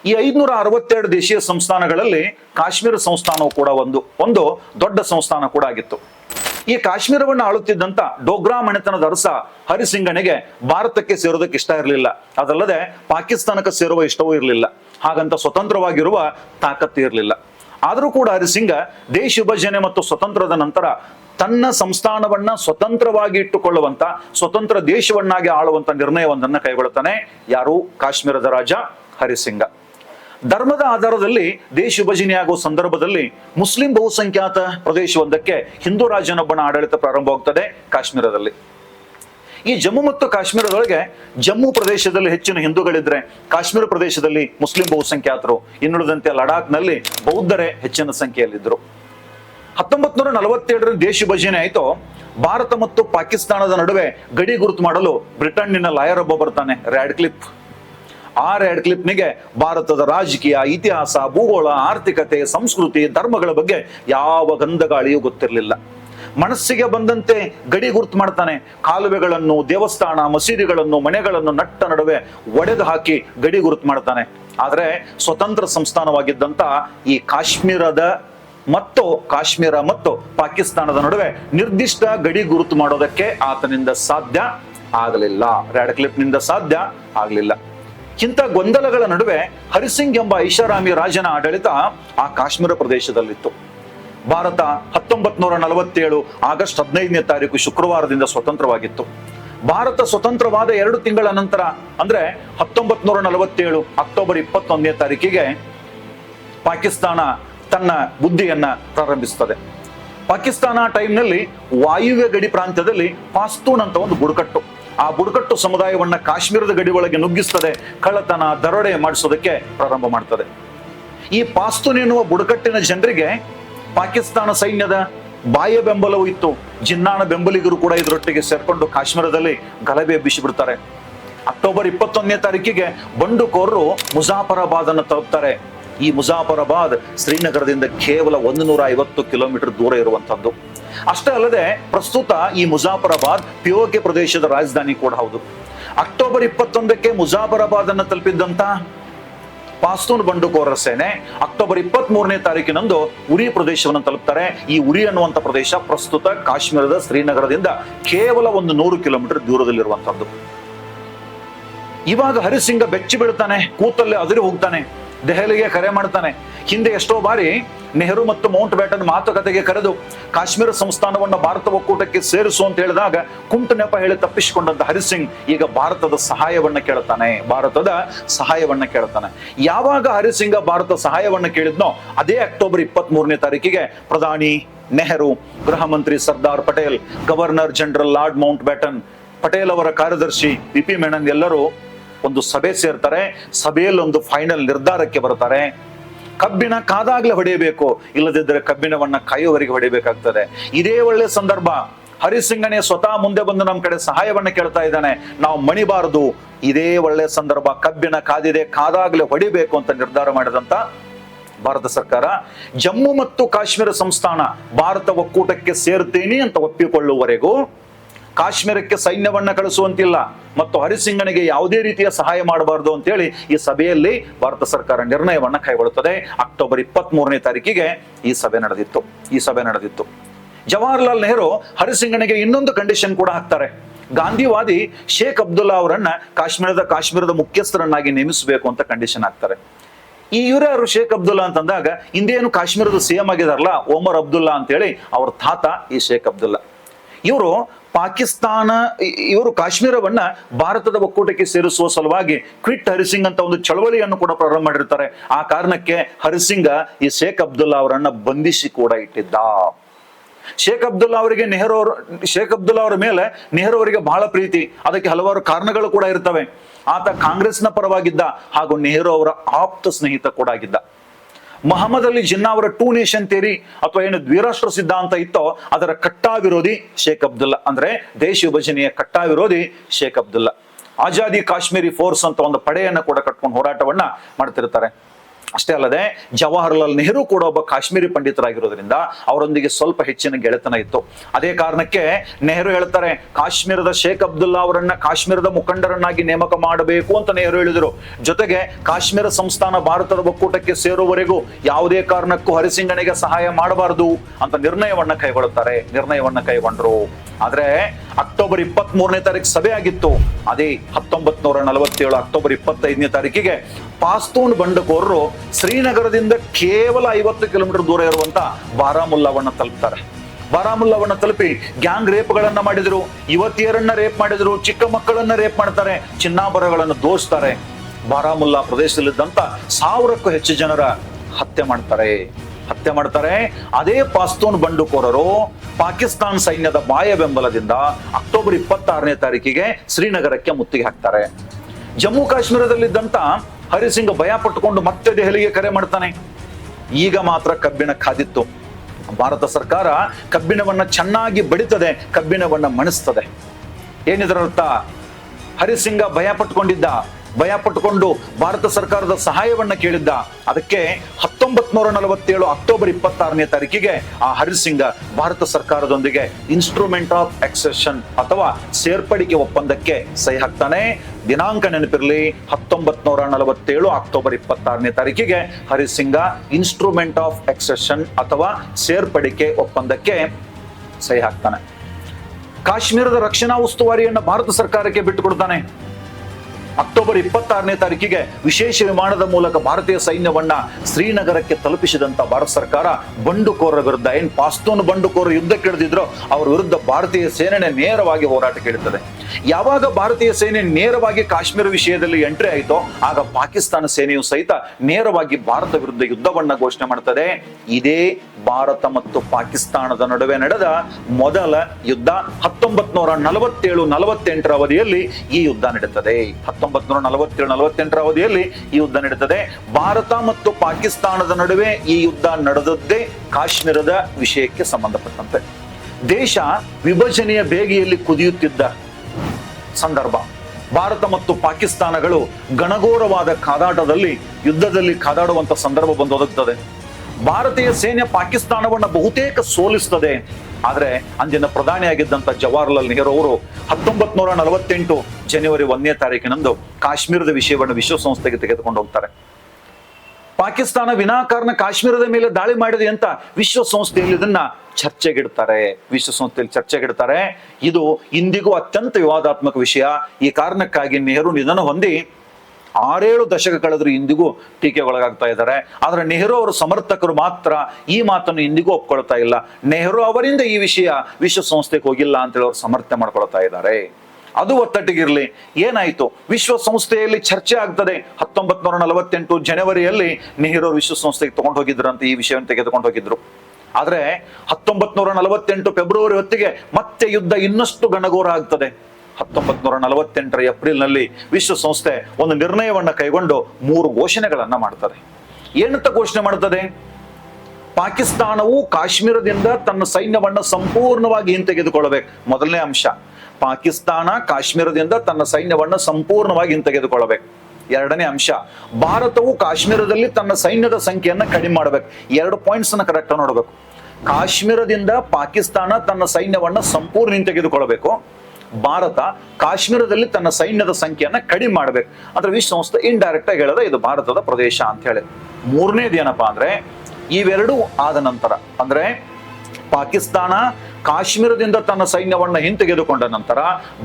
Speaker 1: ಈ ಐದ್ನೂರ ಅರವತ್ತೆರಡು ದೇಶೀಯ ಸಂಸ್ಥಾನಗಳಲ್ಲಿ ಕಾಶ್ಮೀರ ಸಂಸ್ಥಾನವು ಕೂಡ ಒಂದು ಒಂದು ದೊಡ್ಡ ಸಂಸ್ಥಾನ ಕೂಡ ಆಗಿತ್ತು. ಈ ಕಾಶ್ಮೀರವನ್ನು ಆಳುತ್ತಿದ್ದಂತ ಡೋಗ್ರಾ ಮನೆತನದ ಅರಸ ಹರಿಸಿಂಗನಿಗೆ ಭಾರತಕ್ಕೆ ಸೇರೋದಕ್ಕೆ ಇಷ್ಟ ಇರಲಿಲ್ಲ. ಅದಲ್ಲದೆ ಪಾಕಿಸ್ತಾನಕ್ಕೆ ಸೇರುವ ಇಷ್ಟವೂ ಇರಲಿಲ್ಲ. ಹಾಗಂತ ಸ್ವತಂತ್ರವಾಗಿರುವ ತಾಕತ್ತು ಇರಲಿಲ್ಲ. ಆದರೂ ಕೂಡ ಹರಿಸಿಂಗ ದೇಶ ವಿಭಜನೆ ಮತ್ತು ಸ್ವತಂತ್ರದ ನಂತರ ತನ್ನ ಸಂಸ್ಥಾನವನ್ನ ಸ್ವತಂತ್ರವಾಗಿ ಇಟ್ಟುಕೊಳ್ಳುವಂತ, ಸ್ವತಂತ್ರ ದೇಶವನ್ನಾಗಿ ಆಳುವಂತ ನಿರ್ಣಯವೊಂದನ್ನು ಕೈಗೊಳ್ಳುತ್ತಾನೆ ಯಾರು? ಕಾಶ್ಮೀರದ ರಾಜ ಹರಿಸಿಂಗ. ಧರ್ಮದ ಆಧಾರದಲ್ಲಿ ದೇಶ ವಿಭಜನೆಯಾಗುವ ಸಂದರ್ಭದಲ್ಲಿ ಮುಸ್ಲಿಂ ಬಹುಸಂಖ್ಯಾತ ಪ್ರದೇಶವೊಂದಕ್ಕೆ ಹಿಂದೂ ರಾಜನೊಬ್ಬನ ಆಡಳಿತ ಪ್ರಾರಂಭವಾಗ್ತದೆ ಕಾಶ್ಮೀರದಲ್ಲಿ. ಈ ಜಮ್ಮು ಮತ್ತು ಕಾಶ್ಮೀರದೊಳಗೆ ಜಮ್ಮು ಪ್ರದೇಶದಲ್ಲಿ ಹೆಚ್ಚಿನ ಹಿಂದೂಗಳಿದ್ರೆ ಕಾಶ್ಮೀರ ಪ್ರದೇಶದಲ್ಲಿ ಮುಸ್ಲಿಂ ಬಹುಸಂಖ್ಯಾತರು. ಇನ್ನುಳಿದಂತೆ ಲಡಾಖ್ನಲ್ಲಿ ಬೌದ್ಧರೇ ಹೆಚ್ಚಿನ ಸಂಖ್ಯೆಯಲ್ಲಿದ್ದರು. ಹತ್ತೊಂಬತ್ ನೂರ ನಲವತ್ತೇಳರ ದೇಶ ವಿಭಜನೆ ಆಯಿತು, ಭಾರತ ಮತ್ತು ಪಾಕಿಸ್ತಾನದ ನಡುವೆ ಗಡಿ ಗುರುತು ಮಾಡಲು ಬ್ರಿಟನ್ನಿನ ಲಾಯರ್ ಒಬ್ಬ ಬರ್ತಾನೆ ರ್ಯಾಡ್ ಕ್ಲಿಪ್ ಆ ರ್ಯಾಡ್ ಕ್ಲಿಪ್ನಿಗೆ ಭಾರತದ ರಾಜಕೀಯ, ಇತಿಹಾಸ, ಭೂಗೋಳ, ಆರ್ಥಿಕತೆ, ಸಂಸ್ಕೃತಿ, ಧರ್ಮಗಳ ಬಗ್ಗೆ ಯಾವ ಗಂಧಗಾಳಿಯೂ ಗೊತ್ತಿರಲಿಲ್ಲ. ಮನಸ್ಸಿಗೆ ಬಂದಂತೆ ಗಡಿ ಗುರುತು ಮಾಡ್ತಾನೆ. ಕಾಲುವೆಗಳನ್ನು, ದೇವಸ್ಥಾನ, ಮಸೀದಿಗಳನ್ನು, ಮನೆಗಳನ್ನು ನಟ್ಟ ನಡುವೆ ಒಡೆದು ಹಾಕಿ ಗಡಿ ಗುರುತು ಮಾಡ್ತಾನೆ. ಆದರೆ ಸ್ವತಂತ್ರ ಸಂಸ್ಥಾನವಾಗಿದ್ದಂತ ಈ ಕಾಶ್ಮೀರದ ಮತ್ತು ಕಾಶ್ಮೀರ ಮತ್ತು ಪಾಕಿಸ್ತಾನದ ನಡುವೆ ನಿರ್ದಿಷ್ಟ ಗಡಿ ಗುರುತು ಮಾಡೋದಕ್ಕೆ ಆತನಿಂದ ಸಾಧ್ಯ ಆಗಲಿಲ್ಲ. ರ್ಯಾಡ್ ಕ್ಲಿಪ್ನಿಂದ ಸಾಧ್ಯ ಆಗಲಿಲ್ಲ. ಇಂಥ ಗೊಂದಲಗಳ ನಡುವೆ ಹರಿಸಿಂಗ್ ಎಂಬ ಐಷಾರಾಮಿ ರಾಜನ ಆಡಳಿತ ಆ ಕಾಶ್ಮೀರ ಪ್ರದೇಶದಲ್ಲಿತ್ತು. ಭಾರತ ಹತ್ತೊಂಬತ್ ನೂರ ನಲವತ್ತೇಳು ಆಗಸ್ಟ್ ಹದಿನೈದನೇ ತಾರೀಕು ಶುಕ್ರವಾರದಿಂದ ಸ್ವತಂತ್ರವಾಗಿತ್ತು. ಭಾರತ ಸ್ವತಂತ್ರವಾದ ಎರಡು ತಿಂಗಳ ನಂತರ, ಅಂದ್ರೆ ಹತ್ತೊಂಬತ್ ನೂರ ನಲವತ್ತೇಳು ಅಕ್ಟೋಬರ್ ಇಪ್ಪತ್ತೊಂದನೇ ತಾರೀಕಿಗೆ ಪಾಕಿಸ್ತಾನ ತನ್ನ ಬುದ್ಧಿಯನ್ನ ಪ್ರಾರಂಭಿಸ್ತದೆ ಪಾಕಿಸ್ತಾನ ಟೈಮ್ನಲ್ಲಿ ವಾಯುವ್ಯ ಗಡಿ ಪ್ರಾಂತ್ಯದಲ್ಲಿ ಪಾಸ್ತೂನ್ ಅಂತ ಒಂದು ಬುಡಕಟ್ಟು. ಆ ಬುಡಕಟ್ಟು ಸಮುದಾಯವನ್ನ ಕಾಶ್ಮೀರದ ಗಡಿ ಒಳಗೆ ನುಗ್ಗಿಸ್ತದೆ, ಕಳ್ಳತನ, ದರೋಡೆ ಮಾಡಿಸೋದಕ್ಕೆ ಪ್ರಾರಂಭ ಮಾಡ್ತದೆ. ಈ ಪಾಸ್ತೂನ್ ಎನ್ನುವ ಬುಡಕಟ್ಟಿನ ಜನರಿಗೆ ಪಾಕಿಸ್ತಾನ ಸೈನ್ಯದ ಬಾಹ್ಯ ಬೆಂಬಲವೂ ಇತ್ತು. ಜಿನ್ನಾಣ ಬೆಂಬಲಿಗರು ಕೂಡ ಇದರೊಟ್ಟಿಗೆ ಸೇರ್ಕೊಂಡು ಕಾಶ್ಮೀರದಲ್ಲಿ ಗಲಭೆ ಬಿಸಿಬಿಡ್ತಾರೆ ಅಕ್ಟೋಬರ್ ಇಪ್ಪತ್ತೊಂದನೇ ತಾರೀಕಿಗೆ ಬಂಡುಕೋರರು ಮುಜಾಫರಾಬಾದ್ ಅನ್ನು ತಲುಪ್ತಾರೆ. ಈ ಮುಜಾಫರಾಬಾದ್ ಶ್ರೀನಗರದಿಂದ ಕೇವಲ ಒಂದು ನೂರ ಐವತ್ತು ಕಿಲೋಮೀಟರ್ ದೂರ ಇರುವಂತದ್ದು ಅಷ್ಟೇ ಅಲ್ಲದೆ ಪ್ರಸ್ತುತ ಈ ಮುಜಾಫರಾಬಾದ್ ಪಿಯೋಕೆ ಪ್ರದೇಶದ ರಾಜಧಾನಿ ಕೂಡ ಹೌದು. ಅಕ್ಟೋಬರ್ ಇಪ್ಪತ್ತೊಂದಕ್ಕೆ ಮುಜಾಫರಾಬಾದ್ ಅನ್ನು ತಲುಪಿದ್ದಂತ ಪಾಸ್ತೂನ್ ಬಂಡುಕೋರರ ಸೇನೆ ಅಕ್ಟೋಬರ್ ಇಪ್ಪತ್ತ್ ಮೂರನೇ ತಾರೀಕಿನಂದು ಉರಿ ಪ್ರದೇಶವನ್ನು ತಲುಪ್ತಾರೆ. ಈ ಉರಿ ಅನ್ನುವಂಥ ಪ್ರದೇಶ ಪ್ರಸ್ತುತ ಕಾಶ್ಮೀರದ ಶ್ರೀನಗರದಿಂದ ಕೇವಲ ಒಂದು ನೂರು ಕಿಲೋಮೀಟರ್ ದೂರದಲ್ಲಿರುವಂತದ್ದು ಇವಾಗ ಹರಿಸಿಂಗ ಬೆಚ್ಚಿ ಬೀಳ್ತಾನೆ, ಕೂತಲ್ಲೇ ಅದಿರಿ ಹೋಗ್ತಾನೆ. ದೆಹಲಿಗೆ ಕರೆ ಮಾಡ್ತಾನೆ. ಹಿಂದೆ ಎಷ್ಟೋ ಬಾರಿ ನೆಹರು ಮತ್ತು ಮೌಂಟ್ ಬ್ಯಾಟನ್ ಮಾತುಕತೆಗೆ ಕರೆದು ಕಾಶ್ಮೀರ ಸಂಸ್ಥಾನವನ್ನು ಭಾರತ ಒಕ್ಕೂಟಕ್ಕೆ ಸೇರಿಸು ಅಂತ ಹೇಳಿದಾಗ ಕುಂಟು ನೆಪ ಹೇಳಿ ತಪ್ಪಿಸಿಕೊಂಡಂತ ಹರಿಸಿಂಗ್ ಈಗ ಭಾರತದ ಸಹಾಯವನ್ನ ಕೇಳ್ತಾನೆ. ಭಾರತದ ಸಹಾಯವನ್ನ ಕೇಳ್ತಾನೆ. ಯಾವಾಗ ಹರಿಸಿಂಗ ಭಾರತ ಸಹಾಯವನ್ನ ಕೇಳಿದ್ನೋ ಅದೇ ಅಕ್ಟೋಬರ್ ಇಪ್ಪತ್ತ್ ಮೂರನೇ ತಾರೀಕಿಗೆ ಪ್ರಧಾನಿ ನೆಹರು, ಗೃಹ ಮಂತ್ರಿ Sardar Patel, governor general lord Mountbatten Patel ಅವರ ಕಾರ್ಯದರ್ಶಿ ಬಿಪಿ ಮೆನನ್ ಎಲ್ಲರೂ ಒಂದು ಸಭೆ ಸೇರ್ತಾರೆ. ಸಭೆಯಲ್ಲಿ ಒಂದು ಫೈನಲ್ ನಿರ್ಧಾರಕ್ಕೆ ಬರ್ತಾರೆ. ಕಬ್ಬಿಣ ಕಾದಾಗ್ಲೇ ಹೊಡೆಯಬೇಕು. ಇಲ್ಲದಿದ್ದರೆ ಕಬ್ಬಿಣವನ್ನ ಕಾಯುವವರೆಗೆ ಹೊಡೆಯಬೇಕಾಗ್ತದೆ. ಇದೇ ಒಳ್ಳೆ ಸಂದರ್ಭ. ಹರಿಸಿಂಗನೇ ಸ್ವತಃ ಮುಂದೆ ಬಂದು ನಮ್ಮ ಕಡೆ ಸಹಾಯವನ್ನು ಕೇಳ್ತಾ ಇದ್ದಾನೆ. ನಾವು ಮಣಿಬಾರದು. ಇದೇ ಒಳ್ಳೆ ಸಂದರ್ಭ. ಕಬ್ಬಿಣ ಕಾದಿದೆ, ಕಾದಾಗ್ಲೇ ಹೊಡಿಬೇಕು ಅಂತ ನಿರ್ಧಾರ ಮಾಡಿದಂತ ಭಾರತ ಸರ್ಕಾರ. ಜಮ್ಮು ಮತ್ತು ಕಾಶ್ಮೀರ ಸಂಸ್ಥಾನ, ಭಾರತ ಒಕ್ಕೂಟಕ್ಕೆ ಸೇರ್ತೀನಿ ಅಂತ ಒಪ್ಪಿಕೊಳ್ಳುವವರೆಗೂ ಕಾಶ್ಮೀರಕ್ಕೆ ಸೈನ್ಯವನ್ನ ಕಳಿಸುವಂತಿಲ್ಲ ಮತ್ತು ಹರಿಸಿಂಗನಿಗೆ ಯಾವುದೇ ರೀತಿಯ ಸಹಾಯ ಮಾಡಬಾರದು ಅಂತೇಳಿ ಈ ಸಭೆಯಲ್ಲಿ ಭಾರತ ಸರ್ಕಾರ ನಿರ್ಣಯವನ್ನ ಕೈಗೊಳ್ಳುತ್ತದೆ. ಅಕ್ಟೋಬರ್ ಇಪ್ಪತ್ತ್ ಮೂರನೇ ತಾರೀಕಿಗೆ ಈ ಸಭೆ ನಡೆದಿತ್ತು. ಈ ಸಭೆ ನಡೆದಿತ್ತು. ಜವಾಹರ್ಲಾಲ್ ನೆಹರು ಹರಿಸಿಂಗನಿಗೆ ಇನ್ನೊಂದು ಕಂಡೀಷನ್ ಕೂಡ ಹಾಕ್ತಾರೆ. ಗಾಂಧಿವಾದಿ ಶೇಖ್ ಅಬ್ದುಲ್ಲಾ ಅವರನ್ನ ಕಾಶ್ಮೀರದ ಕಾಶ್ಮೀರದ ಮುಖ್ಯಸ್ಥರನ್ನಾಗಿ ನೇಮಿಸಬೇಕು ಅಂತ ಕಂಡೀಷನ್ ಹಾಕ್ತಾರೆ. ಈ ಇವರ್ಯಾರು ಶೇಖ್ ಅಬ್ದುಲ್ಲಾ ಅಂತಂದಾಗ ಇಂದೇನು ಕಾಶ್ಮೀರದ ಸಿಎಂ ಆಗಿದಾರಲ್ಲ, ಓಮರ್ ಅಬ್ದುಲ್ಲಾ ಅಂತೇಳಿ ಅವ್ರ ತಾತ ಈ ಶೇಖ್ ಅಬ್ದುಲ್ಲಾ. ಇವರು ಪಾಕಿಸ್ತಾನ ಇವರು ಕಾಶ್ಮೀರವನ್ನ ಭಾರತದ ಒಕ್ಕೂಟಕ್ಕೆ ಸೇರಿಸುವ ಸಲುವಾಗಿ ಕ್ವಿಟ್ ಹರಿಸಿಂಗ್ ಅಂತ ಒಂದು ಚಳವಳಿಯನ್ನು ಕೂಡ ಪ್ರಾರಂಭ ಮಾಡಿರ್ತಾರೆ. ಆ ಕಾರಣಕ್ಕೆ ಹರಿಸಿಂಗ ಈ ಶೇಖ್ ಅಬ್ದುಲ್ಲಾ ಅವರನ್ನ ಬಂಧಿಸಿ ಕೂಡ ಇಟ್ಟಿದ್ದ. ಶೇಖ್ ಅಬ್ದುಲ್ಲಾ ಅವರಿಗೆ ನೆಹರು ಅವರು, ಶೇಖ್ ಅಬ್ದುಲ್ಲಾ ಅವರ ಮೇಲೆ ನೆಹರು ಅವರಿಗೆ ಬಹಳ ಪ್ರೀತಿ. ಅದಕ್ಕೆ ಹಲವಾರು ಕಾರಣಗಳು ಕೂಡ ಇರ್ತವೆ. ಆತ ಕಾಂಗ್ರೆಸ್ನ ಪರವಾಗಿದ್ದ ಹಾಗೂ ನೆಹರು ಅವರ ಆಪ್ತ ಸ್ನೇಹಿತ ಕೂಡ ಆಗಿದ್ದ. ಮಹಮ್ಮದ್ ಅಲಿ ಜಿನ್ನಾ ಅವರ ಟೂ ನೇಷನ್ ಥಿಯರಿ ಅಥವಾ ಏನು ದ್ವಿರಾಷ್ಟ್ರ ಸಿದ್ಧಾಂತ ಇತ್ತೋ ಅದರ ಕಟ್ಟಾ ವಿರೋಧಿ ಶೇಖ್ ಅಬ್ದುಲ್ಲಾ. ಅಂದ್ರೆ ದೇಶ ವಿಭಜನೆಯ ಕಟ್ಟಾ ವಿರೋಧಿ ಶೇಖ್ ಅಬ್ದುಲ್ಲಾ. ಆಜಾದಿ ಕಾಶ್ಮೀರಿ ಫೋರ್ಸ್ ಅಂತ ಒಂದು ಪಡೆಯನ್ನ ಕೂಡ ಕಟ್ಕೊಂಡು ಹೋರಾಟವನ್ನ ಮಾಡ್ತಿರ್ತಾರೆ. ಅಷ್ಟೇ ಅಲ್ಲದೆ ಜವಾಹರ್ಲಾಲ್ ನೆಹರು ಕೂಡ ಒಬ್ಬ ಕಾಶ್ಮೀರಿ ಪಂಡಿತರಾಗಿರೋದ್ರಿಂದ ಅವರೊಂದಿಗೆ ಸ್ವಲ್ಪ ಹೆಚ್ಚಿನ ಗೆಳೆತನ ಇತ್ತು. ಅದೇ ಕಾರಣಕ್ಕೆ ನೆಹರು ಹೇಳ್ತಾರೆ, ಕಾಶ್ಮೀರದ ಶೇಖ್ ಅಬ್ದುಲ್ಲಾ ಅವರನ್ನ, ಕಾಶ್ಮೀರದ ಮುಖಂಡರನ್ನಾಗಿ ನೇಮಕ ಮಾಡಬೇಕು ಅಂತ ನೆಹರು ಹೇಳಿದರು. ಜೊತೆಗೆ ಕಾಶ್ಮೀರ ಸಂಸ್ಥಾನ ಭಾರತದ ಒಕ್ಕೂಟಕ್ಕೆ ಸೇರುವವರೆಗೂ ಯಾವುದೇ ಕಾರಣಕ್ಕೂ ಹರಿಸಿಂಗಣಿಗೆ ಸಹಾಯ ಮಾಡಬಾರದು ಅಂತ ನಿರ್ಣಯವನ್ನ ಕೈಗೊಳ್ಳುತ್ತಾರೆ, ನಿರ್ಣಯವನ್ನ ಕೈಗೊಂಡರು. ಆದ್ರೆ ಅಕ್ಟೋಬರ್ ಇಪ್ಪತ್ತ್ ಮೂರನೇ ತಾರೀಕು ಸಭೆ ಆಗಿತ್ತು. ಅದೇ ಹತ್ತೊಂಬತ್ ನೂರ ನಲವತ್ತೇಳು ಅಕ್ಟೋಬರ್ ಇಪ್ಪತ್ತೈದನೇ ತಾರೀಕಿಗೆ ಪಾಸ್ತೂನ್ ಬಂಡುಕೋರರು ಶ್ರೀನಗರದಿಂದ ಕೇವಲ ಐವತ್ತು ಕಿಲೋಮೀಟರ್ ದೂರ ಇರುವಂತ ಬಾರಾಮುಲ್ಲಾವನ್ನ ತಲುಪ್ತಾರೆ. ಬಾರಾಮುಲ್ಲಾವನ್ನ ತಲುಪಿ ಗ್ಯಾಂಗ್ ರೇಪ್ಗಳನ್ನ ಮಾಡಿದ್ರು. ಯುವತಿಯರನ್ನ ರೇಪ್ ಮಾಡಿದ್ರು. ಚಿಕ್ಕ ಮಕ್ಕಳನ್ನ ರೇಪ್ ಮಾಡ್ತಾರೆ. ಚಿನ್ನಾಭರಣಗಳನ್ನು ದೋಸ್ತಾರೆ. ಬಾರಾಮುಲ್ಲಾ ಪ್ರದೇಶದಲ್ಲಿದ್ದಂತ ಸಾವಿರಕ್ಕೂ ಹೆಚ್ಚು ಜನರ ಹತ್ಯೆ ಮಾಡ್ತಾರೆ. ಹತ್ಯೆ ಮಾಡ್ತಾರೆ. ಅದೇ ಪಾಸ್ತೂನ್ ಬಂಡುಕೋರರು ಪಾಕಿಸ್ತಾನ್ ಸೈನ್ಯದ ಬಾಯ ಬೆಂಬಲದಿಂದ ಅಕ್ಟೋಬರ್ ಇಪ್ಪತ್ತಾರನೇ ತಾರೀಕಿಗೆ ಶ್ರೀನಗರಕ್ಕೆ ಮುತ್ತಿಗೆ ಹಾಕ್ತಾರೆ. ಜಮ್ಮು ಕಾಶ್ಮೀರದಲ್ಲಿದ್ದಂತ ಹರಿಸಿಂಗ್ ಭಯ ಪಟ್ಟುಕೊಂಡು ಮತ್ತೆ ದೆಹಲಿಗೆ ಕರೆ ಮಾಡ್ತಾನೆ. ಈಗ ಮಾತ್ರ ಕಬ್ಬಿಣ ಕಾದಿತ್ತು ಭಾರತ ಸರ್ಕಾರ ಕಬ್ಬಿಣವನ್ನ ಚೆನ್ನಾಗಿ ಬಡಿತದೆ, ಕಬ್ಬಿಣವನ್ನ ಮಣಿಸ್ತದೆ. ಏನಿದರ ಅರ್ಥ ಹರಿಸಿಂಗ ಭಯ ಪಟ್ಕೊಂಡಿದ್ದ ಭಯ ಪಟ್ಟುಕೊಂಡು ಭಾರತ ಸರ್ಕಾರದ ಸಹಾಯವನ್ನ ಕೇಳಿದ್ದ. ಅದಕ್ಕೆ ಹತ್ತೊಂಬತ್ ನೂರ ನಲವತ್ತೇಳು ಅಕ್ಟೋಬರ್ ಇಪ್ಪತ್ತಾರನೇ ತಾರೀಕಿಗೆ ಆ ಹರಿಸಿಂಗ ಭಾರತ ಸರ್ಕಾರದೊಂದಿಗೆ ಇನ್ಸ್ಟ್ರೂಮೆಂಟ್ ಆಫ್ ಎಕ್ಸೆಷನ್ ಅಥವಾ ಸೇರ್ಪಡಿಕೆ ಒಪ್ಪಂದಕ್ಕೆ ಸಹಿ ಹಾಕ್ತಾನೆ. ದಿನಾಂಕ ನೆನಪಿರಲಿ ಹತ್ತೊಂಬತ್ ನೂರ ನಲವತ್ತೇಳು ಅಕ್ಟೋಬರ್ ಇಪ್ಪತ್ತಾರನೇ ತಾರೀಕಿಗೆ ಹರಿಸಿಂಗ ಇನ್ಸ್ಟ್ರೂಮೆಂಟ್ ಆಫ್ ಎಕ್ಸೆಷನ್ ಅಥವಾ ಸೇರ್ಪಡಿಕೆ ಒಪ್ಪಂದಕ್ಕೆ ಸಹಿ ಹಾಕ್ತಾನೆ. ಕಾಶ್ಮೀರದ ರಕ್ಷಣಾ ಉಸ್ತುವಾರಿಯನ್ನು ಭಾರತ ಸರ್ಕಾರಕ್ಕೆ ಬಿಟ್ಟುಕೊಡ್ತಾನೆ. ಅಕ್ಟೋಬರ್ ಇಪ್ಪತ್ತಾರನೇ ತಾರೀಕಿಗೆ ವಿಶೇಷ ವಿಮಾನದ ಮೂಲಕ ಭಾರತೀಯ ಸೈನ್ಯವನ್ನ ಶ್ರೀನಗರಕ್ಕೆ ತಲುಪಿಸಿದಂತ ಭಾರತ ಸರ್ಕಾರ ಬಂಡುಕೋರರ ವಿರುದ್ಧ, ಏನ್ ಪಾಸ್ತೂನ್ ಬಂಡುಕೋರರು ಯುದ್ಧ ಇಳಿದಿದ್ರು ಅವರ ವಿರುದ್ಧ ಭಾರತೀಯ ಸೇನೆ ನೇರವಾಗಿ ಹೋರಾಟ ಕೇಳುತ್ತದೆ ಯಾವಾಗ ಭಾರತೀಯ ಸೇನೆ ನೇರವಾಗಿ ಕಾಶ್ಮೀರ ವಿಷಯದಲ್ಲಿ ಎಂಟ್ರಿ ಆಯಿತೋ, ಆಗ ಪಾಕಿಸ್ತಾನ ಸೇನೆಯು ಸಹಿತ ನೇರವಾಗಿ ಭಾರತ ವಿರುದ್ಧ ಯುದ್ಧವನ್ನ ಘೋಷಣೆ ಮಾಡುತ್ತದೆ ಇದೇ ಭಾರತ ಮತ್ತು ಪಾಕಿಸ್ತಾನದ ನಡುವೆ ನಡೆದ ಮೊದಲ ಯುದ್ಧ ಹತ್ತೊಂಬತ್ ನೂರ ನಲವತ್ತೇಳು ನಲವತ್ತೆಂಟರ ಅವಧಿಯಲ್ಲಿ ಈ ಯುದ್ಧ ನಡೀತದೆ. ಹತ್ತೊಂಬತ್ ನೂರ ನಲವತ್ತೇಳು, ನಲವತ್ತೆಂಟರ ಅವಧಿಯಲ್ಲಿ ಈ ಯುದ್ಧ ನಡೀತದೆ. ಭಾರತ ಮತ್ತು ಪಾಕಿಸ್ತಾನದ ನಡುವೆ ಈ ಯುದ್ಧ ನಡೆದದ್ದೇ ಕಾಶ್ಮೀರದ ವಿಷಯಕ್ಕೆ ಸಂಬಂಧಪಟ್ಟಂತೆ. ದೇಶ ವಿಭಜನೆಯ ಬೇಗೆಯಲ್ಲಿ ಕುದಿಯುತ್ತಿದ್ದ ಸಂದರ್ಭ. ಭಾರತ ಮತ್ತು ಪಾಕಿಸ್ತಾನಗಳು ಗಣಗೋರವಾದ ಕಾದಾಟದಲ್ಲಿ, ಯುದ್ಧದಲ್ಲಿ ಕಾದಾಡುವಂತ ಸಂದರ್ಭ ಬಂದು ಒದಗುತ್ತದೆ ಭಾರತೀಯ ಸೇನೆ ಪಾಕಿಸ್ತಾನವನ್ನ ಬಹುತೇಕ ಸೋಲಿಸ್ತದೆ. ಆದರೆ ಅಂದಿನ ಪ್ರಧಾನಿಯಾಗಿದ್ದಂಥ ಜವಾಹರ್ಲಾಲ್ ನೆಹರು ಅವರು ಹತ್ತೊಂಬತ್ ನೂರ ನಲವತ್ತೆಂಟು ಜನವರಿ ಒಂದನೇ ತಾರೀಕಿನಂದು ಕಾಶ್ಮೀರದ ವಿಷಯವನ್ನು ವಿಶ್ವಸಂಸ್ಥೆಗೆ ತೆಗೆದುಕೊಂಡು ಹೋಗ್ತಾರೆ. ಪಾಕಿಸ್ತಾನ ವಿನಾಕಾರಣ ಕಾಶ್ಮೀರದ ಮೇಲೆ ದಾಳಿ ಮಾಡಿದೆ ಅಂತ ವಿಶ್ವಸಂಸ್ಥೆಯಲ್ಲಿ ಇದನ್ನ ಚರ್ಚೆಗಿಡ್ತಾರೆ. ವಿಶ್ವಸಂಸ್ಥೆಯಲ್ಲಿ ಚರ್ಚೆಗಿಡ್ತಾರೆ. ಇದು ಇಂದಿಗೂ ಅತ್ಯಂತ ವಿವಾದಾತ್ಮಕ ವಿಷಯ. ಈ ಕಾರಣಕ್ಕಾಗಿ ನೆಹರು ನಿಧನ ಹೊಂದಿ ಆರೇಳು ದಶಕ ಕಳೆದ್ರು ಇಂದಿಗೂ ಟೀಕೆಗೊಳಗಾಗ್ತಾ ಇದ್ದಾರೆ. ಆದರೆ ನೆಹರು ಅವರ ಸಮರ್ಥಕರು ಮಾತ್ರ ಈ ಮಾತನ್ನು ಇಂದಿಗೂ ಒಪ್ಕೊಳ್ತಾ ಇಲ್ಲ. ನೆಹರು ಅವರಿಂದ ಈ ವಿಷಯ ವಿಶ್ವಸಂಸ್ಥೆಗೆ ಹೋಗಿಲ್ಲ ಅಂತೇಳಿ ಅವರು ಸಮರ್ಥನೆ ಮಾಡ್ಕೊಳ್ತಾ ಇದ್ದಾರೆ. ಅದು ಒತ್ತಟ್ಟಿಗಿರ್ಲಿ, ಏನಾಯ್ತು? ವಿಶ್ವಸಂಸ್ಥೆಯಲ್ಲಿ ಚರ್ಚೆ ಆಗ್ತದೆ. ಹತ್ತೊಂಬತ್ ನೂರ ನಲವತ್ತೆಂಟು ಜನವರಿಯಲ್ಲಿ ನೆಹರು ವಿಶ್ವಸಂಸ್ಥೆಗೆ ತಗೊಂಡು ಅಂತ ಈ ವಿಷಯವನ್ನು ತೆಗೆದುಕೊಂಡು ಹೋಗಿದ್ರು. ಆದ್ರೆ ಹತ್ತೊಂಬತ್ ನೂರ ನಲವತ್ತೆಂಟು ಫೆಬ್ರವರಿ ಹೊತ್ತಿಗೆ ಮತ್ತೆ ಯುದ್ಧ ಇನ್ನಷ್ಟು ಗಣಗೋರ ಆಗ್ತದೆ. ಹತ್ತೊಂಬತ್ ನೂರ ನಲವತ್ತೆಂಟರ ಏಪ್ರಿಲ್ನಲ್ಲಿ ವಿಶ್ವಸಂಸ್ಥೆ ಒಂದು ನಿರ್ಣಯವನ್ನು ಕೈಗೊಂಡು ಮೂರು ಘೋಷಣೆಗಳನ್ನು ಮಾಡ್ತದೆ. ಏನಂತ ಘೋಷಣೆ ಮಾಡುತ್ತದೆ ಪಾಕಿಸ್ತಾನವು ಕಾಶ್ಮೀರದಿಂದ ತನ್ನ ಸೈನ್ಯವನ್ನು ಸಂಪೂರ್ಣವಾಗಿ ಹಿಂತೆಗೆದುಕೊಳ್ಳಬೇಕು. ಮೊದಲನೇ ಅಂಶ, ಪಾಕಿಸ್ತಾನ ಕಾಶ್ಮೀರದಿಂದ ತನ್ನ ಸೈನ್ಯವನ್ನು ಸಂಪೂರ್ಣವಾಗಿ ಹಿಂತೆಗೆದುಕೊಳ್ಳಬೇಕು. ಎರಡನೇ ಅಂಶ, ಭಾರತವು ಕಾಶ್ಮೀರದಲ್ಲಿ ತನ್ನ ಸೈನ್ಯದ ಸಂಖ್ಯೆಯನ್ನು ಕಡಿಮೆ ಮಾಡಬೇಕು. ಎರಡು ಪಾಯಿಂಟ್ಸ್ ಅನ್ನ ಕರೆಕ್ಟ್ ನೋಡಬೇಕು. ಕಾಶ್ಮೀರದಿಂದ ಪಾಕಿಸ್ತಾನ ತನ್ನ ಸೈನ್ಯವನ್ನು ಸಂಪೂರ್ಣ ಹಿಂತೆಗೆದುಕೊಳ್ಳಬೇಕು. ಭಾರತ ಕಾಶ್ಮೀರದಲ್ಲಿ ತನ್ನ ಸೈನ್ಯದ ಸಂಖ್ಯೆಯನ್ನ ಕಡಿಮೆ ಮಾಡಬೇಕು. ಅಂದ್ರೆ ವಿಶ್ವಸಂಸ್ಥೆ ಇಂಡೈರೆಕ್ಟ್ ಆಗಿ ಹೇಳದ ಇದು ಭಾರತದ ಪ್ರದೇಶ ಅಂತ ಹೇಳಿ. ಮೂರನೇದು ಏನಪ್ಪಾ ಅಂದ್ರೆ ಇವೆರಡೂ ಆದ ನಂತರ, ಅಂದ್ರೆ ಪಾಕಿಸ್ತಾನ ಕಾಶ್ಮೀರದಿಂದ ತನ್ನ ಸೈನ್ಯವನ್ನ ಹಿಂತೆಗೆದುಕೊಂಡ ನಂತರ,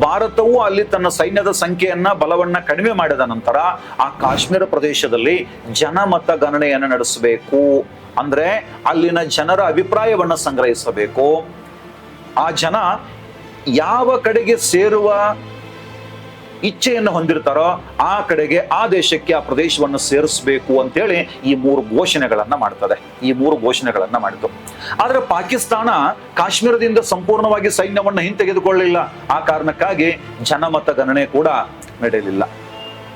Speaker 1: ಭಾರತವು ಅಲ್ಲಿ ತನ್ನ ಸೈನ್ಯದ ಸಂಖ್ಯೆಯನ್ನ ಬಲವನ್ನ ಕಡಿಮೆ ಮಾಡಿದ ನಂತರ ಆ ಕಾಶ್ಮೀರ ಪ್ರದೇಶದಲ್ಲಿ ಜನಮತ ಗಣನೆಯನ್ನ ನಡೆಸಬೇಕು. ಅಂದ್ರೆ ಅಲ್ಲಿನ ಜನರ ಅಭಿಪ್ರಾಯವನ್ನ ಸಂಗ್ರಹಿಸಬೇಕು. ಆ ಜನ ಯಾವ ಕಡೆಗೆ ಸೇರುವ ಇಚ್ಛೆಯನ್ನು ಹೊಂದಿರ್ತಾರೋ ಆ ಕಡೆಗೆ ಆ ದೇಶಕ್ಕೆ ಆ ಪ್ರದೇಶವನ್ನು ಸೇರಿಸಬೇಕು ಅಂತೇಳಿ ಈ ಮೂರು ಘೋಷಣೆಗಳನ್ನ ಮಾಡ್ತದೆ. ಈ ಮೂರು ಘೋಷಣೆಗಳನ್ನ ಮಾಡಿತು ಆದ್ರೆ ಪಾಕಿಸ್ತಾನ ಕಾಶ್ಮೀರದಿಂದ ಸಂಪೂರ್ಣವಾಗಿ ಸೈನ್ಯವನ್ನು ಹಿಂತೆಗೆದುಕೊಳ್ಳಲಿಲ್ಲ. ಆ ಕಾರಣಕ್ಕಾಗಿ ಜನಮತ ಗಣನೆ ಕೂಡ ನಡೆಯಲಿಲ್ಲ.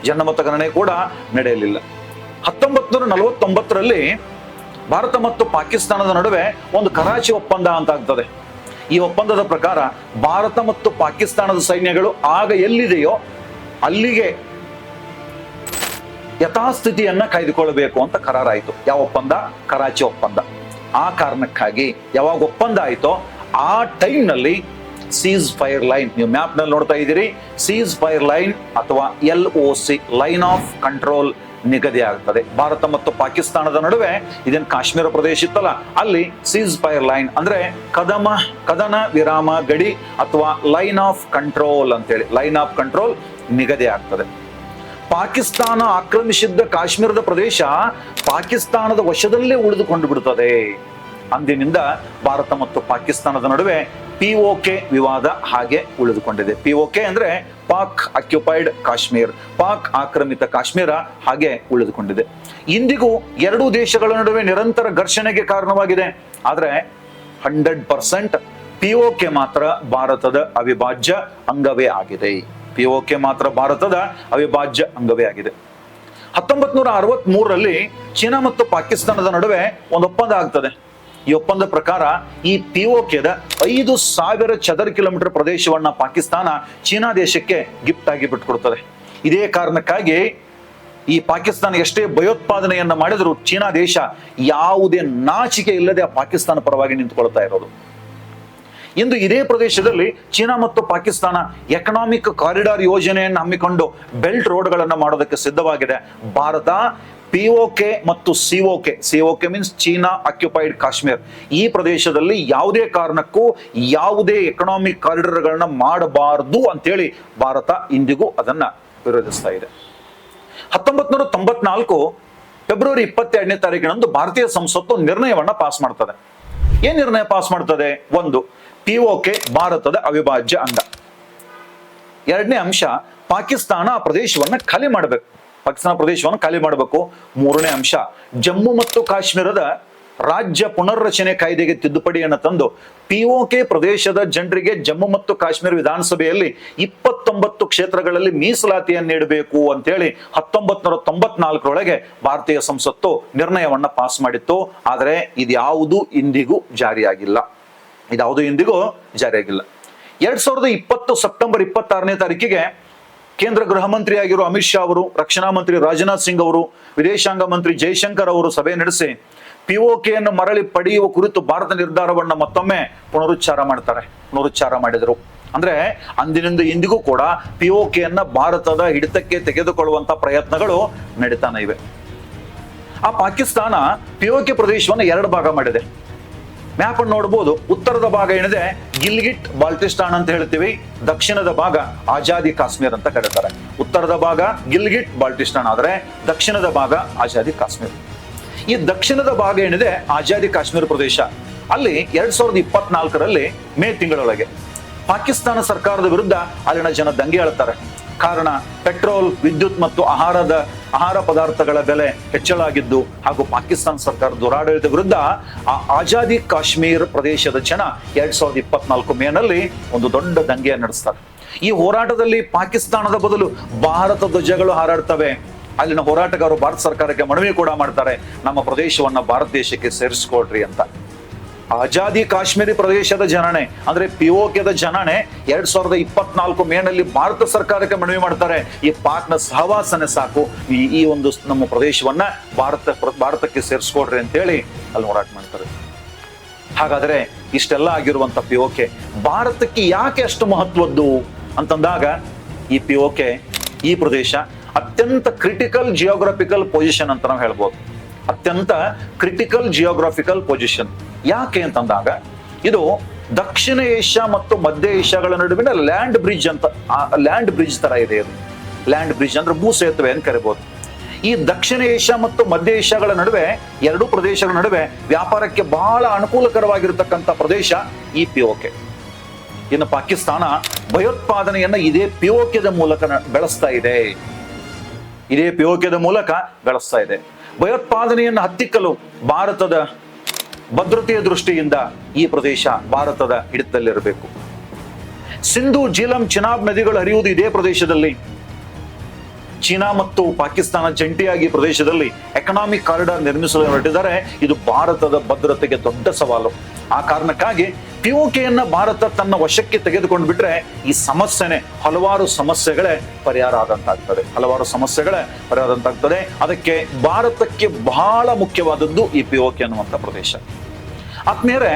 Speaker 1: ಜನಮತ ಗಣನೆ ಕೂಡ ನಡೆಯಲಿಲ್ಲ. ಹತ್ತೊಂಬತ್ನೂರ ನಲವತ್ತೊಂಬತ್ತರಲ್ಲಿ ಭಾರತ ಮತ್ತು ಪಾಕಿಸ್ತಾನದ ನಡುವೆ ಒಂದು ಕರಾಚಿ ಒಪ್ಪಂದ ಅಂತ ಆಗ್ತದೆ. ಈ ಒಪ್ಪಂದದ ಪ್ರಕಾರ ಭಾರತ ಮತ್ತು ಪಾಕಿಸ್ತಾನದ ಸೈನ್ಯಗಳು ಆಗ ಎಲ್ಲಿದೆಯೋ ಅಲ್ಲಿಗೆ ಯಥಾಸ್ಥಿತಿಯನ್ನ ಕಾಯ್ದುಕೊಳ್ಳಬೇಕು ಅಂತ ಕರಾರಾಯಿತು. ಯಾವ ಒಪ್ಪಂದ? ಕರಾಚಿ ಒಪ್ಪಂದ. ಆ ಕಾರಣಕ್ಕಾಗಿ ಯಾವಾಗ ಒಪ್ಪಂದ ಆಯಿತೋ ಆ ಟೈಮ್ನಲ್ಲಿ ಸೀಸ್ ಫೈರ್ ಲೈನ್ ನೀವು ಮ್ಯಾಪ್ನಲ್ಲಿ ನೋಡ್ತಾ ಇದ್ದೀರಿ ಸೀಸ್ ಫೈರ್ ಲೈನ್ ಅಥವಾ L O C line of control ನಿಗದಿ ಆಗ್ತದೆ ಭಾರತ ಮತ್ತು ಪಾಕಿಸ್ತಾನದ ನಡುವೆ ಇದೇನು ಕಾಶ್ಮೀರ ಪ್ರದೇಶ ಇತ್ತಲ್ಲ, ಅಲ್ಲಿ ಸೀಸ್ ಫೈರ್ ಲೈನ್ ಅಂದ್ರೆ ಕದಮ, ಕದನ ವಿರಾಮ ಗಡಿ ಅಥವಾ ಲೈನ್ ಆಫ್ ಕಂಟ್ರೋಲ್ ಅಂತೇಳಿ. ಲೈನ್ ಆಫ್ ಕಂಟ್ರೋಲ್ ನಿಗದಿ ಆಗ್ತದೆ. ಪಾಕಿಸ್ತಾನ ಆಕ್ರಮಿಸಿದ್ದ ಕಾಶ್ಮೀರದ ಪ್ರದೇಶ ಪಾಕಿಸ್ತಾನದ ವಶದಲ್ಲೇ ಉಳಿದುಕೊಂಡು ಬಿಡುತ್ತದೆ. ಅಂದಿನಿಂದ ಭಾರತ ಮತ್ತು ಪಾಕಿಸ್ತಾನದ ನಡುವೆ ಪಿಒಕೆ ವಿವಾದ ಹಾಗೆ ಉಳಿದುಕೊಂಡಿದೆ. ಪಿಒಕೆ ಅಂದ್ರೆ ಪಾಕ್ ಅಕ್ಯುಪೈಡ್ ಕಾಶ್ಮೀರ್, ಪಾಕ್ ಆಕ್ರಮಿತ ಕಾಶ್ಮೀರ ಹಾಗೆ ಉಳಿದುಕೊಂಡಿದೆ. ಇಂದಿಗೂ ಎರಡೂ ದೇಶಗಳ ನಡುವೆ ನಿರಂತರ ಘರ್ಷಣೆಗೆ ಕಾರಣವಾಗಿದೆ. ಆದ್ರೆ ಹಂಡ್ರೆಡ್ ಪರ್ಸೆಂಟ್ ಪಿಒಕೆ ಮಾತ್ರ ಭಾರತದ ಅವಿಭಾಜ್ಯ ಅಂಗವೇ ಆಗಿದೆ. ಪಿಒಕೆ ಮಾತ್ರ ಭಾರತದ ಅವಿಭಾಜ್ಯ ಅಂಗವೇ ಆಗಿದೆ. ಹತ್ತೊಂಬತ್ ನೂರ ಅರವತ್ ಚೀನಾ ಮತ್ತು ಪಾಕಿಸ್ತಾನದ ನಡುವೆ ಒಂದು ಒಪ್ಪಂದ ಆಗ್ತದೆ. ಈ ಒಪ್ಪಂದ ಪ್ರಕಾರ ಈ ಪಿಒಕೆದ ಐದು ಸಾವಿರ ಚದರ ಕಿಲೋಮೀಟರ್ ಪ್ರದೇಶವನ್ನ ಪಾಕಿಸ್ತಾನ ಚೀನಾ ದೇಶಕ್ಕೆ ಗಿಫ್ಟ್ ಆಗಿ ಬಿಟ್ಕೊಡ್ತದೆ. ಇದೇ ಕಾರಣಕ್ಕಾಗಿ ಈ ಪಾಕಿಸ್ತಾನ ಎಷ್ಟೇ ಭಯೋತ್ಪಾದನೆಯನ್ನ ಮಾಡಿದ್ರು ಚೀನಾ ದೇಶ ಯಾವುದೇ ನಾಚಿಕೆ ಇಲ್ಲದೆ ಆ ಪಾಕಿಸ್ತಾನ ಪರವಾಗಿ ನಿಂತುಕೊಳ್ತಾ ಇರೋದು. ಇಂದು ಇದೇ ಪ್ರದೇಶದಲ್ಲಿ ಚೀನಾ ಮತ್ತು ಪಾಕಿಸ್ತಾನ ಎಕನಾಮಿಕ್ ಕಾರಿಡಾರ್ ಯೋಜನೆಯನ್ನು ಹಮ್ಮಿಕೊಂಡು ಬೆಲ್ಟ್ ರೋಡ್ಗಳನ್ನು ಮಾಡೋದಕ್ಕೆ ಸಿದ್ಧವಾಗಿದೆ. ಭಾರತ ಪಿಒಕೆ ಮತ್ತು C O K C O K means China occupied Kashmir ಈ ಪ್ರದೇಶದಲ್ಲಿ ಯಾವುದೇ ಕಾರಣಕ್ಕೂ ಯಾವುದೇ ಎಕನಾಮಿಕ್ ಕಾರಿಡಾರ್ಗಳನ್ನ ಮಾಡಬಾರದು ಅಂತೇಳಿ ಭಾರತ ಇಂದಿಗೂ ಅದನ್ನ ವಿರೋಧಿಸ್ತಾ ಇದೆ. ಹತ್ತೊಂಬತ್ ನೂರ ತೊಂಬತ್ನಾಲ್ಕು ಫೆಬ್ರವರಿ ಇಪ್ಪತ್ತೆರಡನೇ ತಾರೀಕಿನಂದು ಭಾರತೀಯ ಸಂಸತ್ತು ನಿರ್ಣಯವನ್ನ ಪಾಸ್ ಮಾಡ್ತದೆ. ಏನ್ ನಿರ್ಣಯ ಪಾಸ್ ಮಾಡ್ತದೆ? ಒಂದು ಪಿಒಕೆ ಭಾರತದ ಅವಿಭಾಜ್ಯ ಅಂಗ. ಎರಡನೇ ಅಂಶ, ಪಾಕಿಸ್ತಾನ ಆ ಪ್ರದೇಶವನ್ನ ಖಾಲಿ ಮಾಡಬೇಕು. ಪಾಕಿಸ್ತಾನ ಪ್ರದೇಶವನ್ನು ಖಾಲಿ ಮಾಡಬೇಕು. ಮೂರನೇ ಅಂಶ, ಜಮ್ಮು ಮತ್ತು ಕಾಶ್ಮೀರದ ರಾಜ್ಯ ಪುನರ್ರಚನೆ ಕಾಯ್ದೆಗೆ ತಿದ್ದುಪಡಿಯನ್ನು ತಂದು ಪಿಒಕೆ ಪ್ರದೇಶದ ಜನರಿಗೆ ಜಮ್ಮು ಮತ್ತು ಕಾಶ್ಮೀರ ವಿಧಾನಸಭೆಯಲ್ಲಿ ಇಪ್ಪತ್ತೊಂಬತ್ತು ಕ್ಷೇತ್ರಗಳಲ್ಲಿ ಮೀಸಲಾತಿಯನ್ನು ನೀಡಬೇಕು ಅಂತೇಳಿ ಹತ್ತೊಂಬತ್ ನೂರ ತೊಂಬತ್ನಾಲ್ಕರೊಳಗೆ ಭಾರತೀಯ ಸಂಸತ್ತು ನಿರ್ಣಯವನ್ನ ಪಾಸ್ ಮಾಡಿತ್ತು. ಆದರೆ ಇದ್ಯಾವುದು ಇಂದಿಗೂ ಜಾರಿಯಾಗಿಲ್ಲ. ಇದ್ಯಾವುದು ಇಂದಿಗೂ ಜಾರಿಯಾಗಿಲ್ಲ. ಎರಡ್ ಸಾವಿರದ ಇಪ್ಪತ್ತು ಸೆಪ್ಟೆಂಬರ್ ಇಪ್ಪತ್ತಾರನೇ ತಾರೀಕಿಗೆ ಕೇಂದ್ರ ಗೃಹ ಮಂತ್ರಿ ಆಗಿರೋ ಅಮಿತ್ ಶಾ ಅವರು, ರಕ್ಷಣಾ ಮಂತ್ರಿ ರಾಜನಾಥ್ ಸಿಂಗ್ ಅವರು, ವಿದೇಶಾಂಗ ಮಂತ್ರಿ ಜೈಶಂಕರ್ ಅವರು ಸಭೆ ನಡೆಸಿ ಪಿಒಕೆಯನ್ನು ಮರಳಿ ಪಡೆಯುವ ಕುರಿತು ಭಾರತ ನಿರ್ಧಾರವನ್ನು ಮತ್ತೊಮ್ಮೆ ಪುನರುಚ್ಚಾರ ಮಾಡ್ತಾರೆ. ಪುನರುಚ್ಚಾರ ಮಾಡಿದರು. ಅಂದ್ರೆ ಅಂದಿನಿಂದ ಇಂದಿಗೂ ಕೂಡ ಪಿಒಕೆಯನ್ನ ಭಾರತದ ಹಿಡಿತಕ್ಕೆ ತೆಗೆದುಕೊಳ್ಳುವಂತ ಪ್ರಯತ್ನಗಳು ನಡೀತಾನೆ ಇವೆ. ಆ ಪಾಕಿಸ್ತಾನ ಪಿಒಕೆ ಪ್ರದೇಶವನ್ನು ಎರಡು ಭಾಗ ಮಾಡಿದೆ. ಮ್ಯಾಪ್ ಅನ್ನು ನೋಡಬಹುದು ಉತ್ತರದ ಭಾಗ ಏನಿದೆ? ಗಿಲ್ಗಿಟ್, ಬಾಲ್ಟಿಸ್ತಾನ್ ಅಂತ ಹೇಳ್ತೀವಿ. ದಕ್ಷಿಣದ ಭಾಗ ಆಜಾದಿ ಕಾಶ್ಮೀರ್ ಅಂತ ಕರೀತಾರೆ. ಉತ್ತರದ ಭಾಗ ಗಿಲ್ಗಿಟ್, ಬಾಲ್ಟಿಸ್ತಾನ್. ಆದರೆ ದಕ್ಷಿಣದ ಭಾಗ ಆಜಾದಿ ಕಾಶ್ಮೀರ್. ಈ ದಕ್ಷಿಣದ ಭಾಗ ಏನಿದೆ? ಆಜಾದಿ ಕಾಶ್ಮೀರ ಪ್ರದೇಶ. ಅಲ್ಲಿ ಎರಡ್ ಸಾವಿರದ ಇಪ್ಪತ್ನಾಲ್ಕರಲ್ಲಿ ಮೇ ತಿಂಗಳೊಳಗೆ ಪಾಕಿಸ್ತಾನ ಸರ್ಕಾರದ ವಿರುದ್ಧ ಅಲ್ಲಿನ ಜನ ದಂಗೆ ಹೇಳ್ತಾರೆ ಕಾರಣ ಪೆಟ್ರೋಲ್, ವಿದ್ಯುತ್ ಮತ್ತು ಆಹಾರದ, ಆಹಾರ ಪದಾರ್ಥಗಳ ಬೆಲೆ ಹೆಚ್ಚಳಾಗಿದ್ದು ಹಾಗೂ ಪಾಕಿಸ್ತಾನ ಸರ್ಕಾರ ದುರಾಡಳಿತ ವಿರುದ್ಧ ಆ ಆಜಾದಿ ಕಾಶ್ಮೀರ್ ಪ್ರದೇಶದ ಜನ ಎರಡ್ ಸಾವಿರದ ಇಪ್ಪತ್ನಾಲ್ಕು ಮೇನಲ್ಲಿ ಒಂದು ದೊಡ್ಡ ದಂಗೆಯನ್ನು ನಡೆಸ್ತಾರೆ. ಈ ಹೋರಾಟದಲ್ಲಿ ಪಾಕಿಸ್ತಾನದ ಬದಲು ಭಾರತ ಧ್ವಜಗಳು ಹಾರಾಡ್ತವೆ. ಅಲ್ಲಿನ ಹೋರಾಟಗಾರರು ಭಾರತ ಸರ್ಕಾರಕ್ಕೆ ಮನವಿ ಕೂಡ ಮಾಡ್ತಾರೆ. ನಮ್ಮ ಪ್ರದೇಶವನ್ನು ಭಾರತ ದೇಶಕ್ಕೆ ಸೇರಿಸ್ಕೊಳ್ರಿ ಅಂತ. ಆಜಾದಿ ಕಾಶ್ಮೀರಿ ಪ್ರದೇಶದ ಜನನೆ, ಅಂದ್ರೆ ಪಿಒಕೆದ ಜನನೆ ಎರಡ್ ಸಾವಿರದ ಇಪ್ಪತ್ನಾಲ್ಕು ಮೇನಲ್ಲಿ ಭಾರತ ಸರ್ಕಾರಕ್ಕೆ ಮನವಿ ಮಾಡ್ತಾರೆ. ಈ ಪಾಕ್ನ ಸಹವಾಸನೆ ಸಾಕು. ಈ ಒಂದು ನಮ್ಮ ಪ್ರದೇಶವನ್ನ ಭಾರತ, ಭಾರತಕ್ಕೆ ಸೇರಿಸ್ಕೊಡ್ರಿ ಅಂತೇಳಿ ಅಲ್ಲಿ ಹೋರಾಟ ಮಾಡ್ತಾರೆ. ಹಾಗಾದ್ರೆ ಇಷ್ಟೆಲ್ಲ ಆಗಿರುವಂತ ಪಿಒಕೆ ಭಾರತಕ್ಕೆ ಯಾಕೆ ಅಷ್ಟು ಮಹತ್ವದ್ದು? ಅಂತಂದಾಗ ಈ ಪಿಒಕೆ ಈ ಪ್ರದೇಶ ಅತ್ಯಂತ ಕ್ರಿಟಿಕಲ್ ಜಿಯೋಗ್ರಫಿಕಲ್ ಪೊಸಿಷನ್ ಅಂತ ನಾವು ಹೇಳ್ಬೋದು. ಅತ್ಯಂತ ಕ್ರಿಟಿಕಲ್ ಜಿಯೋಗ್ರಾಫಿಕಲ್ ಪೊಸಿಷನ್ ಯಾಕೆ ಅಂತಂದಾಗ, ಇದು ದಕ್ಷಿಣ ಏಷ್ಯಾ ಮತ್ತು ಮಧ್ಯ ಏಷ್ಯಾಗಳ ನಡುವಿನ ಲ್ಯಾಂಡ್ ಬ್ರಿಡ್ಜ್ ಅಂತ ಲ್ಯಾಂಡ್ ಬ್ರಿಡ್ಜ್ ತರ ಇದೆ ಇದು ಲ್ಯಾಂಡ್ ಬ್ರಿಡ್ಜ್ ಅಂದ್ರೆ ಭೂ ಸೇತುವೆ ಅಂತ ಕರಿಬಹುದು ಈ ದಕ್ಷಿಣ ಏಷ್ಯಾ ಮತ್ತು ಮಧ್ಯ ಏಷ್ಯಾಗಳ ನಡುವೆ, ಎರಡೂ ಪ್ರದೇಶಗಳ ನಡುವೆ ವ್ಯಾಪಾರಕ್ಕೆ ಬಹಳ ಅನುಕೂಲಕರವಾಗಿರತಕ್ಕಂಥ ಪ್ರದೇಶ ಈ ಪಿಒಕೆ ಇನ್ನು ಪಾಕಿಸ್ತಾನ ಭಯೋತ್ಪಾದನೆಯನ್ನ ಇದೇ ಪಿಒಕೆದ ಮೂಲಕ ಬೆಳೆಸ್ತಾ ಇದೆ. ಇದೇ ಪಿಒಕೆದ ಮೂಲಕ ಬೆಳೆಸ್ತಾ ಇದೆ. ಭಯೋತ್ಪಾದನೆಯನ್ನು ಹತ್ತಿಕ್ಕಲು ಭಾರತದ ಭದ್ರತೆಯ ದೃಷ್ಟಿಯಿಂದ ಈ ಪ್ರದೇಶ ಭಾರತದ ಹಿಡಿತದಲ್ಲಿರಬೇಕು. ಸಿಂಧು ಜೀಲಂ ಚಿನಾಬ್ ನದಿಗಳು ಹರಿಯುವುದು ಇದೇ ಪ್ರದೇಶದಲ್ಲಿ. ಚೀನಾ ಮತ್ತು ಪಾಕಿಸ್ತಾನ ಜಂಟಿಯಾಗಿ ಪ್ರದೇಶದಲ್ಲಿ ಎಕನಾಮಿಕ್ ಕಾರಿಡಾರ್ ನಿರ್ಮಿಸಲು ಹೊರಟಿದ್ದಾರೆ. ಇದು ಭಾರತದ ಭದ್ರತೆಗೆ ದೊಡ್ಡ ಸವಾಲು. ಆ ಕಾರಣಕ್ಕಾಗಿ ಪಿಒಕೆಯನ್ನ ಭಾರತ ತನ್ನ ವಶಕ್ಕೆ ತೆಗೆದುಕೊಂಡು ಬಿಟ್ರೆ ಈ ಸಮಸ್ಯೆನೆ ಹಲವಾರು ಸಮಸ್ಯೆಗಳೇ ಪರಿಹಾರ ಆದಂತಾಗ್ತದೆ. ಹಲವಾರು ಸಮಸ್ಯೆಗಳೇ ಪರಿಹಾರ ಆದಂತಾಗ್ತದೆ. ಅದಕ್ಕೆ ಭಾರತಕ್ಕೆ ಬಹಳ ಮುಖ್ಯವಾದದ್ದು ಈ ಪಿಒಕೆ ಅನ್ನುವಂಥ ಪ್ರದೇಶ. ಆತ್ಮೀಯರೇ,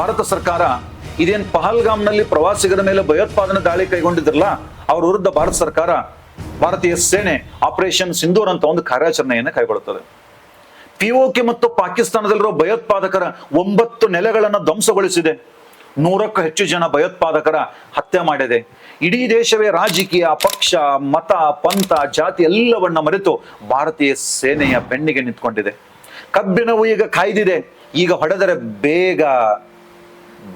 Speaker 1: ಭಾರತ ಸರ್ಕಾರ ಇದೇನ್ ಪಹಲ್ಗಾಮ್ನಲ್ಲಿ ಪ್ರವಾಸಿಗರ ಮೇಲೆ ಭಯೋತ್ಪಾದನೆ ದಾಳಿ ಕೈಗೊಂಡಿದ್ರಲ್ಲ, ಅವ್ರ ವಿರುದ್ಧ ಭಾರತ ಸರ್ಕಾರ ಭಾರತೀಯ ಸೇನೆ ಆಪರೇಷನ್ ಸಿಂಧೂರ್ ಅಂತ ಒಂದು ಕಾರ್ಯಾಚರಣೆಯನ್ನು ಕೈಗೊಳ್ಳುತ್ತದೆ. ಪಿಒಕೆ ಮತ್ತು ಪಾಕಿಸ್ತಾನದಲ್ಲಿರುವ ಭಯೋತ್ಪಾದಕರ ಒಂಬತ್ತು ನೆಲೆಗಳನ್ನು ಧ್ವಂಸಗೊಳಿಸಿದೆ. ನೂರಕ್ಕೂ ಹೆಚ್ಚು ಜನ ಭಯೋತ್ಪಾದಕರ ಹತ್ಯೆ ಮಾಡಿದೆ. ಇಡೀ ದೇಶವೇ ರಾಜಕೀಯ, ಪಕ್ಷ, ಮತ, ಪಂಥ, ಜಾತಿ ಎಲ್ಲವನ್ನ ಮರೆತು ಭಾರತೀಯ ಸೇನೆಯ ಬೆನ್ನಿಗೆ ನಿಂತ್ಕೊಂಡಿದೆ. ಕಬ್ಬಿಣವು ಈಗ ಕಾಯ್ದಿದೆ. ಈಗ ಹೊಡೆದರೆ ಬೇಗ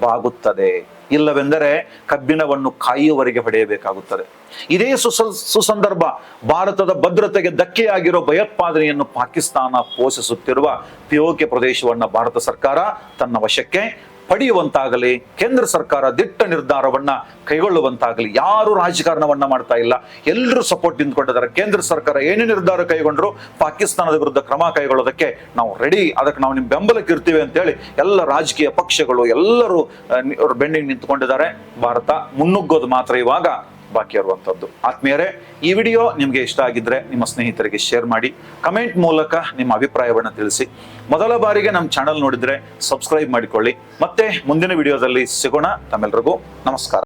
Speaker 1: ಬಾಗುತ್ತದೆ. ಇಲ್ಲವೆಂದರೆ ಕಬ್ಬಿಣವನ್ನು ಕಾಯುವವರೆಗೆ ಹೊಡೆಯಬೇಕಾಗುತ್ತದೆ. ಇದೇ ಸುಸ, ಸುಸಂದರ್ಭ, ಭಾರತದ ಭದ್ರತೆಗೆ ಧಕ್ಕೆಯಾಗಿರೋ ಭಯೋತ್ಪಾದನೆಯನ್ನು ಪಾಕಿಸ್ತಾನ ಪೋಷಿಸುತ್ತಿರುವ ಪಿಯೋಕೆ ಪ್ರದೇಶವನ್ನ ಭಾರತ ಸರ್ಕಾರ ತನ್ನ ವಶಕ್ಕೆ ಪಡೆಯುವಂತಾಗಲಿ, ಕೇಂದ್ರ ಸರ್ಕಾರ ದಿಟ್ಟ ನಿರ್ಧಾರವನ್ನ ಕೈಗೊಳ್ಳುವಂತಾಗಲಿ, ಯಾರು ರಾಜಕಾರಣವನ್ನ ಮಾಡ್ತಾ ಇಲ್ಲ. ಎಲ್ಲರೂ ಸಪೋರ್ಟ್ ನಿಂತ್ಕೊಂಡಿದ್ದಾರೆ. ಕೇಂದ್ರ ಸರ್ಕಾರ ಏನೇ ನಿರ್ಧಾರ ಕೈಗೊಂಡ್ರು ಪಾಕಿಸ್ತಾನದ ವಿರುದ್ಧ ಕ್ರಮ ಕೈಗೊಳ್ಳೋದಕ್ಕೆ ನಾವು ರೆಡಿ ಅದಕ್ಕೆ ನಾವು ನಿಮ್ಮ ಬೆಂಬಲಕ್ಕೆ ಇರ್ತೀವಿ ಅಂತೇಳಿ ಎಲ್ಲ ರಾಜಕೀಯ ಪಕ್ಷಗಳು ಎಲ್ಲರೂ ಬೆಂಡಿಂಗ್ ನಿಂತ್ಕೊಂಡಿದ್ದಾರೆ. ಭಾರತ ಮುನ್ನುಗ್ಗೋದು ಮಾತ್ರ ಇವಾಗ. ಬಾಕಿ ಇರುವಂಥದ್ದು ಆತ್ಮೀಯರೇ, ಈ ವಿಡಿಯೋ ನಿಮಗೆ ಇಷ್ಟ ಆಗಿದ್ರೆ ನಿಮ್ಮ ಸ್ನೇಹಿತರಿಗೆ ಶೇರ್ ಮಾಡಿ, ಕಮೆಂಟ್ ಮೂಲಕ ನಿಮ್ಮ ಅಭಿಪ್ರಾಯವನ್ನು ತಿಳಿಸಿ. ಮೊದಲ ಬಾರಿಗೆ ನಮ್ಮ ಚಾನಲ್ ನೋಡಿದ್ರೆ ಸಬ್ಸ್ಕ್ರೈಬ್ ಮಾಡಿಕೊಳ್ಳಿ. ಮತ್ತೆ ಮುಂದಿನ ವಿಡಿಯೋದಲ್ಲಿ ಸಿಗೋಣ. ತಮ್ಮೆಲ್ರಿಗೂ ನಮಸ್ಕಾರ.